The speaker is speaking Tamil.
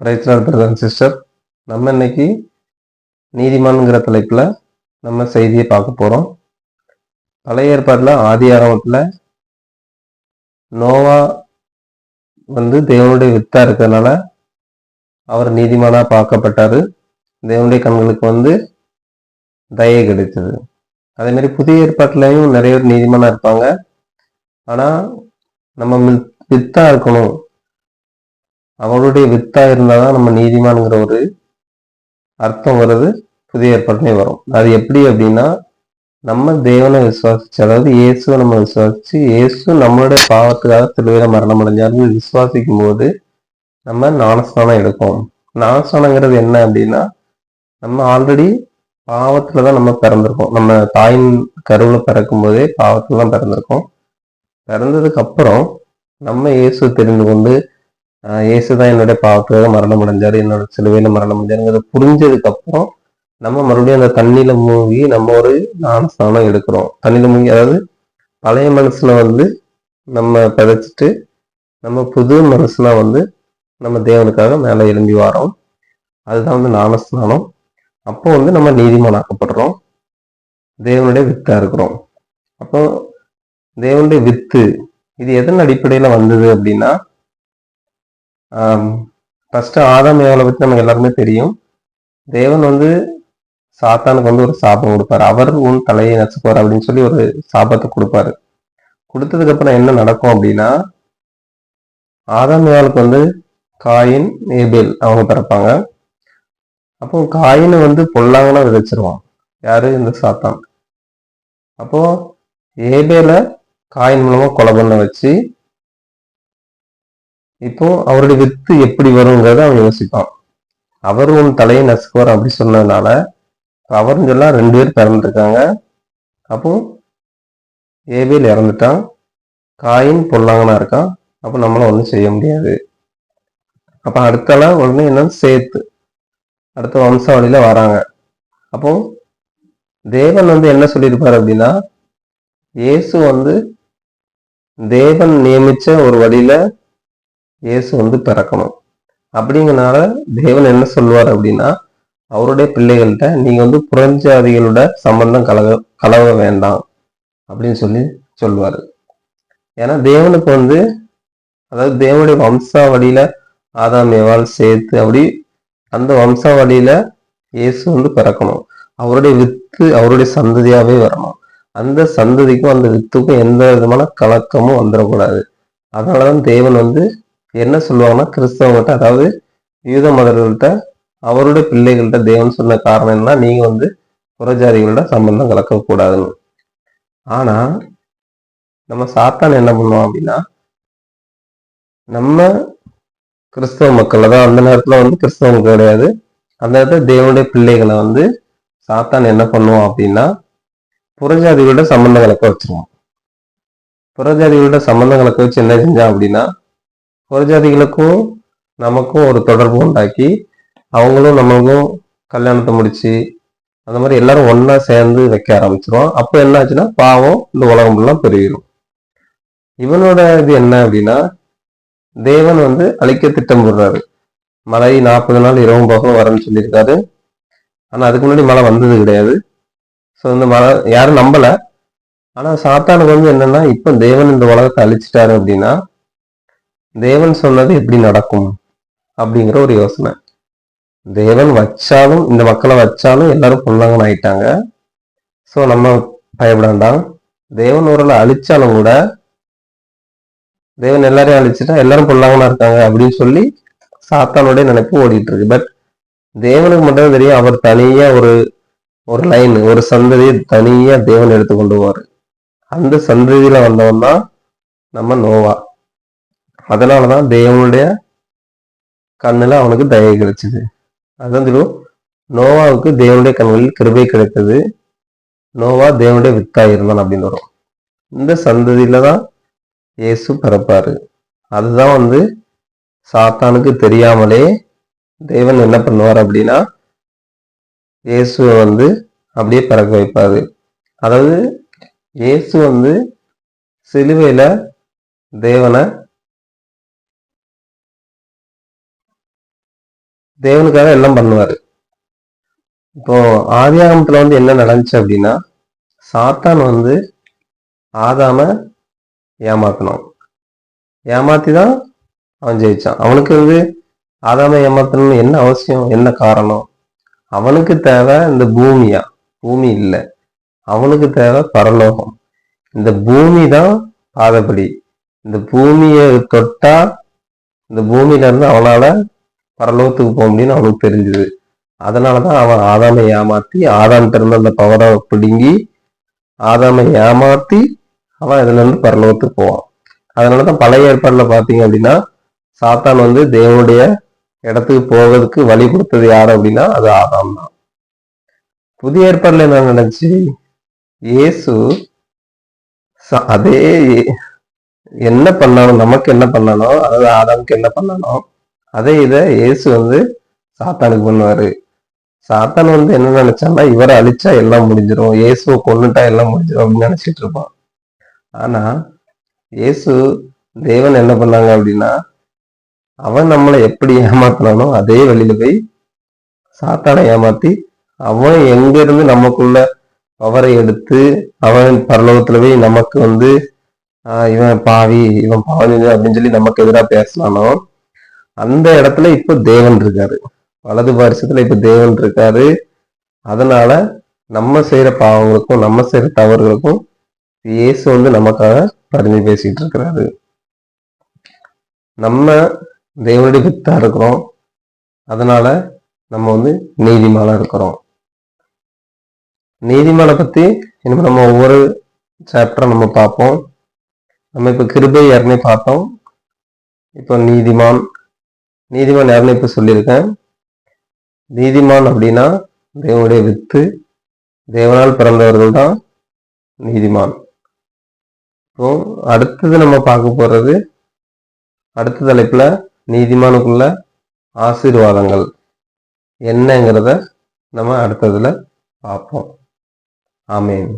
பிரைஸ்லார் பிரதர் சிஸ்டர் நம்ம இன்னைக்கு நீதிமான்ங்கிற தலைப்பில் நம்ம செய்தியை பார்க்க போகிறோம் பழைய ஏற்பாட்டில் ஆதி ஆரம்பத்தில் நோவா வந்து தேவனுடைய வித்தாக இருக்கிறதுனால அவர் நீதிமானாக பார்க்கப்பட்டார். தேவனுடைய கண்களுக்கு வந்து தயை கிடைத்தது. அதேமாரி புதிய ஏற்பாட்டிலையும் நிறைய பேர் நீதிமானாக இருப்பாங்க. ஆனால் நம்ம வித்தாக இருக்கணும். அவருடைய வித்தா இருந்தால் தான் நம்ம நீதிமான்ங்கிற ஒரு அர்த்தம் வருது புதிய ஏற்பாட்டுமே வரும். அது எப்படி அப்படின்னா நம்ம தேவனை விசுவாசிச்சு அதாவது இயேசுவை நம்ம விசுவாசிச்சு இயேசு நம்மளுடைய பாவத்துக்காக சிலுவையில மரணம் அடைஞ்சாருன்னு விசுவாசிக்கும் போது நம்ம ஞானஸ்தானம் எடுப்போம். ஞானஸ்தானங்கிறது என்ன அப்படின்னா நம்ம ஆல்ரெடி பாவத்துல தான் நம்ம பிறந்திருக்கோம். நம்ம தாயின் கருவில் பிறக்கும் போதே பாவத்துல தான் பிறந்திருக்கோம். பிறந்ததுக்கு அப்புறம் நம்ம இயேசு தெரிந்து கொண்டு இயேசு தான் என்னுடைய பாவத்துக்காக மரணம் அடைஞ்சாரு என்னோட சிலுவையில மரணம் அடைஞ்சாருங்கிறத புரிஞ்சதுக்கு அப்புறம் நம்ம மறுபடியும் அந்த தண்ணியில மூழ்கி நம்ம ஒரு ஞானஸ்தானம் எடுக்கிறோம். தண்ணியில மூழ்கி அதாவது பழைய மனசுல வந்து நம்ம பிதைச்சிட்டு நம்ம புது மனசுல வந்து நம்ம தேவனுக்காக மேலே எழும்பி வரோம். அதுதான் வந்து ஞானஸ்தானம். அப்போ வந்து நம்ம நீதிமானாக்கப்படுறோம். தேவனுடைய வித்தா இருக்கிறோம். அப்போ தேவனுடைய வித்து இது எதன் அடிப்படையில வந்தது அப்படின்னா ஃபஸ்ட்டு ஆதாம் ஏவலை பற்றி நமக்கு எல்லாருமே தெரியும். தேவன் வந்து சாத்தானுக்கு வந்து ஒரு சாபம் கொடுப்பாரு. அவர் உன் தலையை நச்சுப்பார் அப்படின்னு சொல்லி ஒரு சாபத்தை கொடுப்பாரு. கொடுத்ததுக்கு அப்புறம் என்ன நடக்கும் அப்படின்னா ஆதாம் ஏவலுக்கு வந்து காயின் ஏபேல் அவங்க பிறப்பாங்க. அப்போ காயினை வந்து பொல்லாங்கனா விதைச்சிருவான். யாரு? இந்த சாத்தான். அப்போ ஏபேல காயின் மூலமா கொலை பண்ண வச்சு இப்போ அவருடைய வித்து எப்படி வருங்கிறத அவன் யோசிப்பான். அவர் உன் தலையை நசுக்குவார் அப்படி சொன்னதுனால அவர்னு சொல்லலாம் ரெண்டு பேர் பிறந்திருக்காங்க. அப்போ ஏவேல் இறந்துட்டான். காயின் பொல்லாங்கனா இருக்கான். அப்போ நம்மளும் ஒன்றும் செய்ய முடியாது. அப்போ அடுத்தால உடனே என்னன்னு சேர்த்து அடுத்த வம்சாவளியில் வராங்க. அப்போ தேவன் வந்து என்ன சொல்லியிருப்பார் அப்படின்னா இயேசு வந்து தேவன் நியமிச்ச ஒரு வழியில இயேசு வந்து பிறக்கணும். அப்படிங்கிறனால தேவன் என்ன சொல்லுவார் அப்படின்னா அவருடைய பிள்ளைகள்கிட்ட நீங்கள் வந்து புறஞ்சாதிகளோட சம்பந்தம் கலக கலவ வேண்டாம் அப்படின்னு சொல்லி சொல்லுவார். ஏன்னா தேவனுக்கு வந்து அதாவது தேவனுடைய வம்சாவளியில ஆதாம் எவால் சேர்த்து அப்படி அந்த வம்சாவளியில இயேசு வந்து பிறக்கணும். அவருடைய வித்து அவருடைய சந்ததியாகவே வரணும். அந்த சந்ததிக்கும் அந்த வித்துக்கும் எந்த விதமான கலக்கமும் வந்துடக்கூடாது. அதனாலதான் தேவன் வந்து என்ன சொல்லுவாங்கன்னா கிறிஸ்தவங்கள்ட்ட அதாவது யூத மதர்கள்ட்ட அவருடைய பிள்ளைகள்கிட்ட தேவன் சொன்ன காரணம் என்ன நீங்க வந்து புறஜாதிகளோட சம்பந்தம் கலக்கக்கூடாதுன்னு. ஆனா நம்ம சாத்தான் என்ன பண்ணுவோம் அப்படின்னா நம்ம கிறிஸ்தவ மக்கள் அதான் அந்த நேரத்துல வந்து கிறிஸ்தவ மக்கள் கிடையாது. அந்த நேரத்தில் தேவனுடைய பிள்ளைகளை வந்து சாத்தான் என்ன பண்ணுவோம் அப்படின்னா புறஜாதிகளோட சம்பந்தம் கலக்க வச்சிருவோம் புறஜாதிகளோட சம்பந்தம் கலக்க வச்சு என்ன செஞ்சான் அப்படின்னா புறஜாதிகளுக்கும் நமக்கும் ஒரு தொடர்பு உண்டாக்கி அவங்களும் நம்மளுக்கும் கல்யாணத்தை முடிச்சு அந்த மாதிரி எல்லாரும் ஒன்றா சேர்ந்து வைக்க ஆரம்பிச்சிருவோம் அப்போ என்ன ஆச்சுன்னா பாவம் இந்த உலகம் எல்லாம் பெருகிடும் இவனோட இது என்ன அப்படின்னா தேவன் வந்து அழிக்க திட்டம் போடுறாரு மழை நாற்பது நாள் இரவும் பகலும் வரேன்னு சொல்லியிருக்காரு ஆனா அதுக்கு முன்னாடி மழை வந்தது கிடையாது ஸோ இந்த மழை யாரும் நம்பல ஆனா சாத்தானுக்கு வந்து என்னன்னா இப்ப தேவன் இந்த உலகத்தை அழிச்சிட்டாரு அப்படின்னா தேவன் சொன்னது எப்படி நடக்கும் அப்படிங்கிற ஒரு யோசனை. தேவன் வச்சாலும் இந்த மக்களை வச்சாலும் எல்லாரும் பொல்லாங்கன்னு ஆயிட்டாங்க. ஸோ நம்ம பயப்பட வேண்டாம் தேவன் ஊரில் அழிச்சாலும் கூட தேவன் எல்லாரையும் அழிச்சிட்டா எல்லாரும் பொல்லாங்கனா இருக்காங்க அப்படின்னு சொல்லி சாத்தானுடைய நினைப்பு ஓடிட்டு இருக்கு. பட் தேவனுக்கு மட்டும் தெரியும் அவர் தனியா ஒரு ஒரு லைன் ஒரு சந்ததியை தனியா தேவன் எடுத்து கொண்டு போவார். அந்த சந்ததியில வந்தவன் தான் நம்ம நோவா. அதனாலதான் தேவனுடைய கண்ணில் அவனுக்கு தயை கிடைச்சிது. அதான் தெரியும் நோவாவுக்கு தேவனுடைய கண்களில் கிருபை கிடைத்தது. நோவா தேவனுடைய வித்தாக இருந்தான் அப்படின்னு வரும். இந்த சந்ததியில தான் இயேசு பிறப்பாரு. அதுதான் வந்து சாத்தானுக்கு தெரியாமலே தேவன் என்ன பண்ணுவார் அப்படின்னா இயேசுவை வந்து அப்படியே பிறக்க வைப்பாரு. அதாவது இயேசு வந்து சிலுவையில் தேவனை தேவனுக்காக எல்லாம் பண்ணுவார். இப்போ ஆதியாகமத்தில் வந்து என்ன நடந்துச்சு அப்படின்னா சாத்தான் வந்து ஆதாம ஏமாத்தணும் ஏமாத்தி தான் அவன் ஜெயிச்சான். அவனுக்கு வந்து ஆதாம ஏமாத்தணும்னு என்ன அவசியம்? என்ன காரணம்? அவனுக்கு தேவை இந்த பூமியா? பூமி இல்லை. அவனுக்கு தேவை பரலோகம். இந்த பூமி தான் பாதப்படி இந்த பூமியை தொட்டா இந்த பூமியில இருந்து அவனால பரலோகத்துக்கு போக முடியும்னு அவனுக்கு தெரிஞ்சுது. அதனாலதான் அவன் ஆதாமை ஏமாத்தி ஆதாம் திறந்த அந்த பவரை பிடுங்கி ஆதாமை ஏமாத்தி அவன் இதுல இருந்து பரலோகத்துக்கு போவான். அதனாலதான் பழைய ஏற்பாடுல பாத்தீங்க அப்படின்னா சாத்தான் வந்து தேவனுடைய இடத்துக்கு போவதற்கு வழி கொடுத்தது யார் அப்படின்னா அது ஆதாம் தான். புதிய ஏற்பாடுல என்ன நினைச்சு இயேசு அதே என்ன பண்ணாலும் நமக்கு என்ன பண்ணாலும் அதாவது ஆதாமுக்கு என்ன பண்ணாலும் அதே இதை இயேசு வந்து சாத்தானுக்கு பண்ணுவாரு. சாத்தான் வந்து என்ன நினைச்சான்னா இவரை அழிச்சா எல்லாம் முடிஞ்சிடும் இயேசுவை கொண்டுட்டா எல்லாம் முடிஞ்சிடும் அப்படின்னு நினைச்சிட்டு இருப்பான். ஆனா இயேசு தேவன் என்ன பண்ணாங்க அப்படின்னா அவன் நம்மளை எப்படி ஏமாத்தினானோ அதே வழியில போய் சாத்தானை ஏமாத்தி அவன் எங்க இருந்து நமக்குள்ள பவரை எடுத்து அவன் பரலோகத்துல போய் நமக்கு வந்து ஆஹ் இவன் பாவி இவன் பாவி அப்படின்னு சொல்லி நமக்கு எதிராக பேசினானோ அந்த இடத்துல இப்ப தேவன் இருக்காரு. வலது பாரிசத்துல இப்ப தேவன் இருக்காரு. அதனால நம்ம செய்யற பாவங்களுக்கும் நம்ம செய்யற தவறுகளுக்கும் இயேசு வந்து நமக்காக பரிந்து பேசிட்டு இருக்கிறாரு. நம்ம தேவனுடைய வித்தா இருக்கிறோம். அதனால நம்ம வந்து நீதிமானா இருக்கிறோம். நீதிமானை பத்தி இனிமே நம்ம ஒவ்வொரு சாப்டரும் நம்ம பார்ப்போம். நம்ம இப்ப கிருபை யாருன்னே பார்த்தோம். இப்போ நீதிமான் நீதிமான் யாருன்னு இப்போ சொல்லியிருக்கேன். நீதிமான் அப்படின்னா தேவனுடைய வித்து தேவனால் பிறந்தவர்கள் தான் நீதிமான். இப்போ அடுத்தது நம்ம பார்க்க போகிறது அடுத்த தலைப்பில் நீதிமானுக்குள்ள ஆசீர்வாதங்கள் என்னங்கிறத நம்ம அடுத்ததில் பார்ப்போம். ஆமேன்.